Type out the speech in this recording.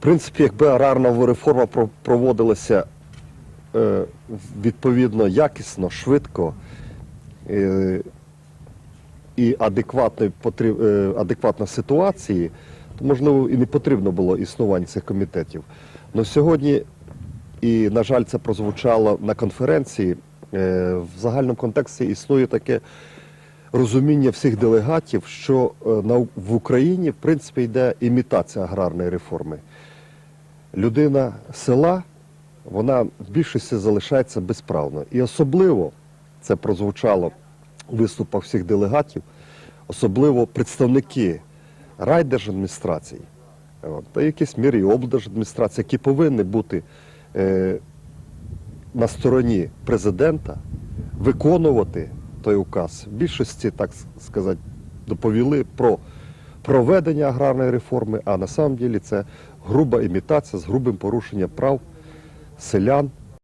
В принципі, якби аграрна реформа про- проводилася е, відповідно якісно, швидко е, і адекватно, е, адекватно ситуації, то можливо і не потрібно було існування цих комітетів. Але сьогодні, і, на жаль, це прозвучало на конференції, в загальному контексті існує таке розуміння всіх делегатів, що е, в Україні в принципі йде імітація аграрної реформи. Людина села, вона в більшості залишається безправною. І особливо це прозвучало у виступах всіх делегатів, особливо представники райдержадміністрацій, от, та якісь мірі облдержадміністрації, які повинні бути е, на стороні президента, виконувати той указ. В більшості, так сказати, доповіли про проведення аграрної реформи, а на самом ділі це груба імітація з грубим порушенням прав селян